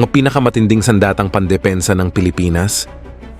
ang pinakamatinding sandatang pandepensa ng Pilipinas?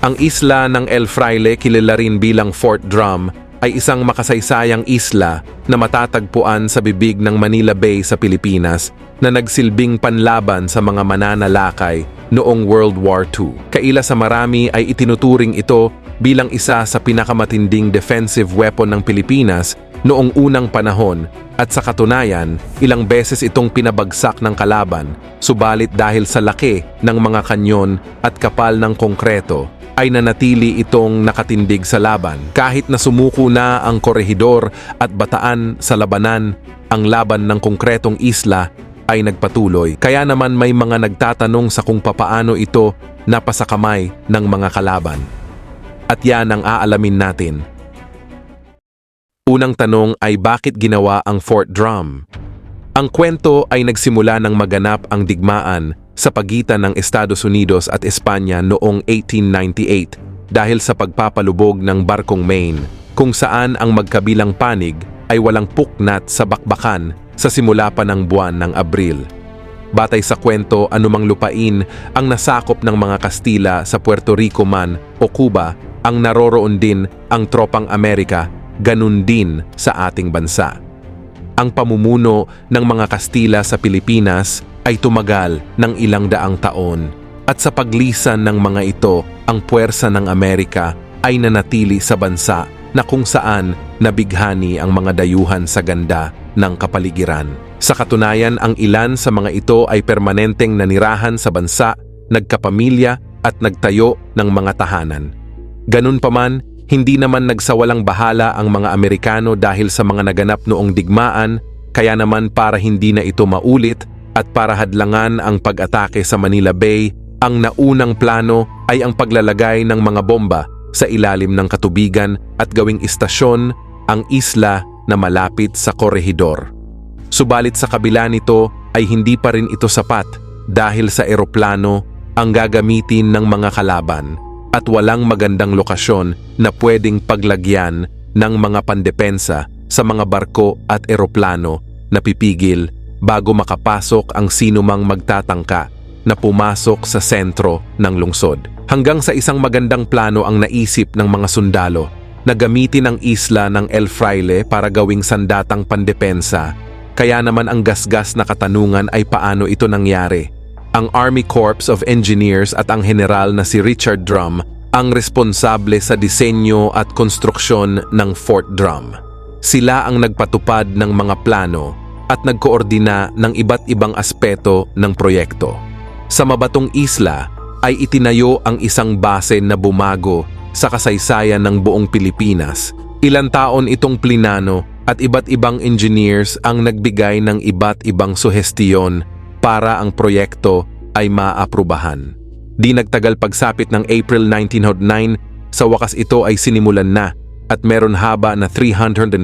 Ang isla ng El Fraile, kilala rin bilang Fort Drum, ay isang makasaysayang isla na matatagpuan sa bibig ng Manila Bay sa Pilipinas na nagsilbing panlaban sa mga mananalakay noong World War II. Kaila sa marami ay itinuturing ito bilang isa sa pinakamatinding defensive weapon ng Pilipinas noong unang panahon at sa katunayan, ilang beses itong pinabagsak ng kalaban, subalit dahil sa laki ng mga kanyon at kapal ng konkreto, ay nanatili itong nakatindig sa laban. Kahit na sumuko na ang korehidor at bataan sa labanan, ang laban ng konkretong isla ay nagpatuloy. Kaya naman may mga nagtatanong sa kung papaano ito napasakamay ng mga kalaban. At yan ang aalamin natin. Unang tanong ay bakit ginawa ang Fort Drum? Ang kwento ay nagsimula nang maganap ang digmaan sa pagitan ng Estados Unidos at Espanya noong 1898 dahil sa pagpapalubog ng barkong Maine kung saan ang magkabilang panig ay walang puknat sa bakbakan sa simula pa ng buwan ng Abril. Batay sa kwento, anumang lupain ang nasakop ng mga Kastila sa Puerto Rico man o Cuba ang naroroon din ang tropang Amerika, ganun din sa ating bansa. Ang pamumuno ng mga Kastila sa Pilipinas ay tumagal ng ilang daang taon at sa paglisan ng mga ito, ang puwersa ng Amerika ay nanatili sa bansa na kung saan nabighani ang mga dayuhan sa ganda ng kapaligiran. Sa katunayan, ang ilan sa mga ito ay permanenteng nanirahan sa bansa, nagkapamilya at nagtayo ng mga tahanan. Ganun pa man, hindi naman nagsawalang bahala ang mga Amerikano dahil sa mga naganap noong digmaan, kaya naman para hindi na ito maulit at para hadlangan ang pag-atake sa Manila Bay, ang naunang plano ay ang paglalagay ng mga bomba sa ilalim ng katubigan at gawing istasyon ang isla na malapit sa korehidor. Subalit sa kabila nito ay hindi pa rin ito sapat dahil sa eroplano ang gagamitin ng mga kalaban at walang magandang lokasyon na pwedeng paglagyan ng mga pandepensa sa mga barko at eroplano na pipigil bago makapasok ang sinumang magtatangka na pumasok sa sentro ng lungsod. Hanggang sa isang magandang plano ang naisip ng mga sundalo na gamitin ang isla ng El Fraile para gawing sandatang pandepensa. Kaya naman ang gasgas na katanungan ay paano ito nangyari. Ang Army Corps of Engineers at ang general na si Richard Drum ang responsable sa disenyo at konstruksyon ng Fort Drum. Sila ang nagpatupad ng mga plano at nagkoordina ng iba't ibang aspeto ng proyekto. Sa mabatong isla ay itinayo ang isang base na bumago sa kasaysayan ng buong Pilipinas. Ilan taon itong plinano at iba't ibang engineers ang nagbigay ng iba't ibang suhestiyon para ang proyekto ay maaprubahan. Di nagtagal pagsapit ng April 1909, sa wakas ito ay sinimulan na at meron haba na 350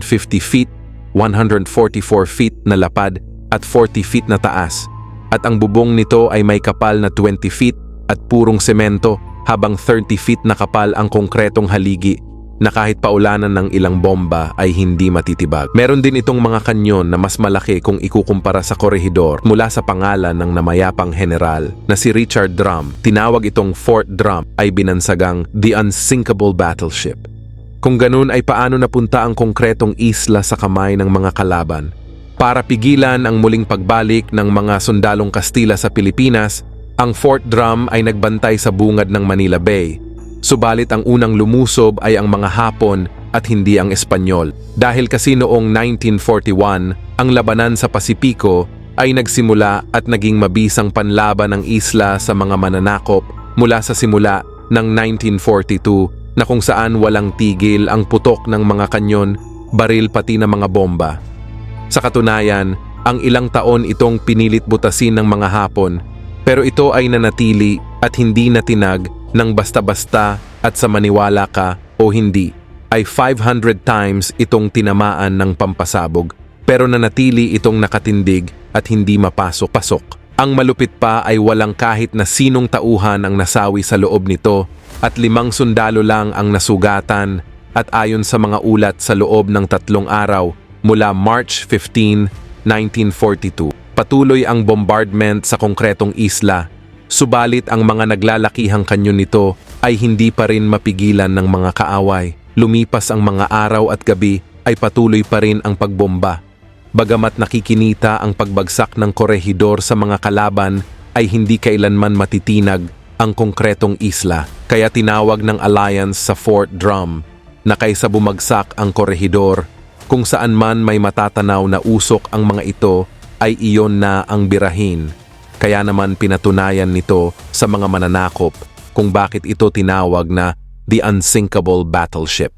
feet, 144 feet na lapad at 40 feet na taas. At ang bubong nito ay may kapal na 20 feet at purong semento habang 30 feet na kapal ang konkretong haligi na kahit paulanan ng ilang bomba ay hindi matitibag. Meron din itong mga kanyon na mas malaki kung ikukumpara sa korehidor mula sa pangalan ng namayapang general na si Richard Drum. Tinawag itong Fort Drum ay binansagang The Unsinkable Battleship. Kung ganun ay paano napunta ang konkretong isla sa kamay ng mga kalaban. Para pigilan ang muling pagbalik ng mga sundalong Kastila sa Pilipinas, ang Fort Drum ay nagbantay sa bungad ng Manila Bay Subalit ang unang lumusob ay ang mga Hapon at hindi ang Espanyol. Dahil kasi noong 1941, ang labanan sa Pasipiko ay nagsimula at naging mabisang panlaban ng isla sa mga mananakop mula sa simula ng 1942 na kung saan walang tigil ang putok ng mga kanyon, baril pati ng mga bomba. Sa katunayan, ang ilang taon itong pinilit butasin ng mga Hapon pero ito ay nanatili at hindi natinag ng basta-basta at sa maniwala ka o hindi ay 500 times itong tinamaan ng pampasabog pero nanatili itong nakatindig at hindi mapasok-pasok. Ang malupit pa ay walang kahit na sinong tauhan ang nasawi sa loob nito at limang sundalo lang ang nasugatan at ayon sa mga ulat sa loob ng tatlong araw mula March 15, 1942. Patuloy ang bombardment sa konkretong isla Subalit ang mga naglalakihang kanyon nito ay hindi pa rin mapigilan ng mga kaaway. Lumipas ang mga araw at gabi ay patuloy pa rin ang pagbomba. Bagamat nakikinita ang pagbagsak ng korehidor sa mga kalaban ay hindi kailanman matitinag ang konkretong isla. Kaya tinawag ng alliance sa Fort Drum na kaysa bumagsak ang korehidor, kung saan man may matatanaw na usok ang mga ito ay iyon na ang birahin. Kaya naman pinatunayan nito sa mga mananakop kung bakit ito tinawag na the unsinkable battleship.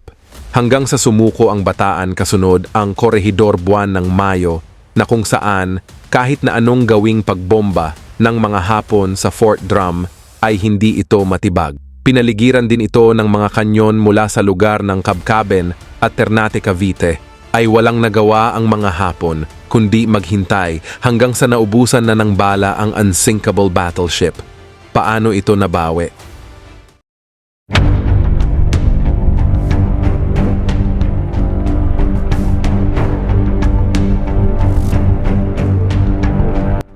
Hanggang sa sumuko ang bataan kasunod ang korehidor buwan ng Mayo na kung saan kahit na anong gawing pagbomba ng mga Hapon sa Fort Drum ay hindi ito matibag. Pinaligiran din ito ng mga kanyon mula sa lugar ng Kabkaben at Ternate Cavite ay walang nagawa ang mga Hapon kundi maghintay hanggang sa naubusan na ng bala ang unsinkable battleship. Paano ito nabawi?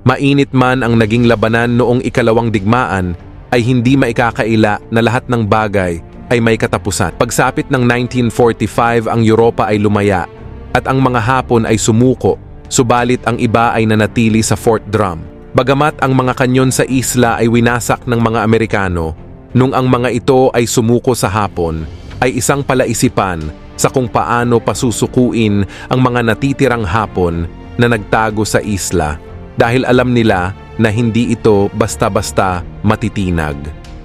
Mainit man ang naging labanan noong ikalawang digmaan, ay hindi maikakaila na lahat ng bagay ay may katapusan. Pagsapit ng 1945 ang Europa ay lumaya at ang mga Hapon ay sumuko, subalit ang iba ay nanatili sa Fort Drum. Bagamat ang mga kanyon sa isla ay winasak ng mga Amerikano, nung ang mga ito ay sumuko sa Hapon, ay isang palaisipan sa kung paano pasusukuin ang mga natitirang Hapon na nagtago sa isla dahil alam nila na hindi ito basta-basta matitinag.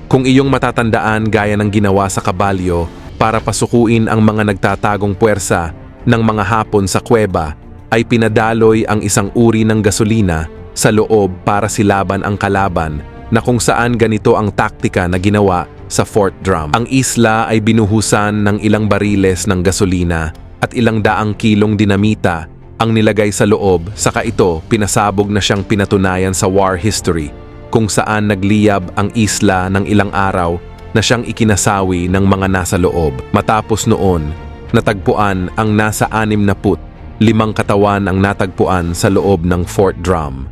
Kung iyong matatandaan gaya ng ginawa sa kabalyo para pasukuin ang mga nagtatagong puwersa ng mga hapon sa kuweba, ay pinadaloy ang isang uri ng gasolina sa loob para silaban ang kalaban na kung saan ganito ang taktika na ginawa sa Fort Drum. Ang isla ay binuhusan ng ilang bariles ng gasolina at ilang daang kilong dinamita ang nilagay sa loob saka ito pinasabog na siyang pinatunayan sa war history kung saan nagliyab ang isla ng ilang araw na siyang ikinasawi ng mga nasa loob. Matapos noon, natagpuan ang nasa anim na put, limang katawan ang natagpuan sa loob ng Fort Drum.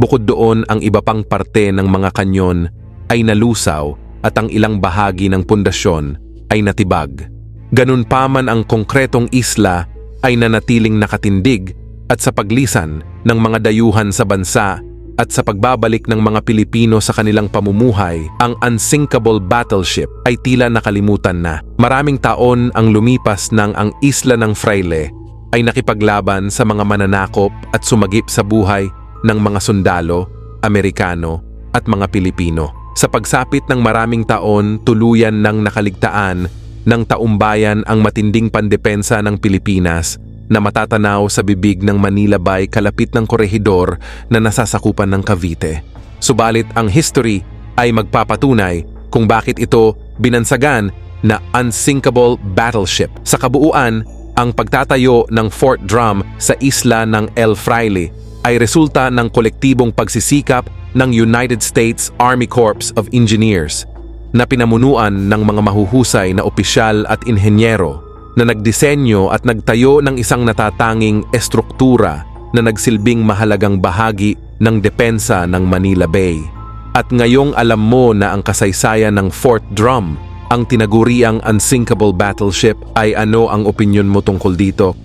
Bukod doon ang iba pang parte ng mga kanyon ay nalusaw at ang ilang bahagi ng pundasyon ay natibag. Ganun pa man ang konkretong isla ay nanatiling nakatindig at sa paglisan ng mga dayuhan sa bansa at sa pagbabalik ng mga Pilipino sa kanilang pamumuhay, ang unsinkable battleship ay tila nakalimutan na. Maraming taon ang lumipas ng ang isla ng Fraile ay nakipaglaban sa mga mananakop at sumagip sa buhay ng mga sundalo, Amerikano at mga Pilipino. Sa pagsapit ng maraming taon, tuluyan ng nakaligtaan ng taumbayan ang matinding pandepensa ng Pilipinas na matatanaw sa bibig ng Manila Bay kalapit ng korehidor na nasasakupan ng Cavite. Subalit ang history ay magpapatunay kung bakit ito binansagan na unsinkable battleship. Sa kabuuan, ang pagtatayo ng Fort Drum sa isla ng El Fraile ay resulta ng kolektibong pagsisikap ng United States Army Corps of Engineers na pinamunuan ng mga mahuhusay na opisyal at inhenyero na nagdisenyo at nagtayo ng isang natatanging estruktura na nagsilbing mahalagang bahagi ng depensa ng Manila Bay. At ngayong alam mo na ang kasaysayan ng Fort Drum, ang tinaguriang unsinkable battleship ay ano ang opinion mo tungkol dito?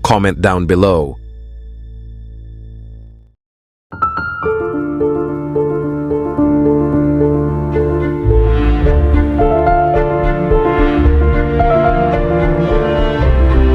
Comment down below.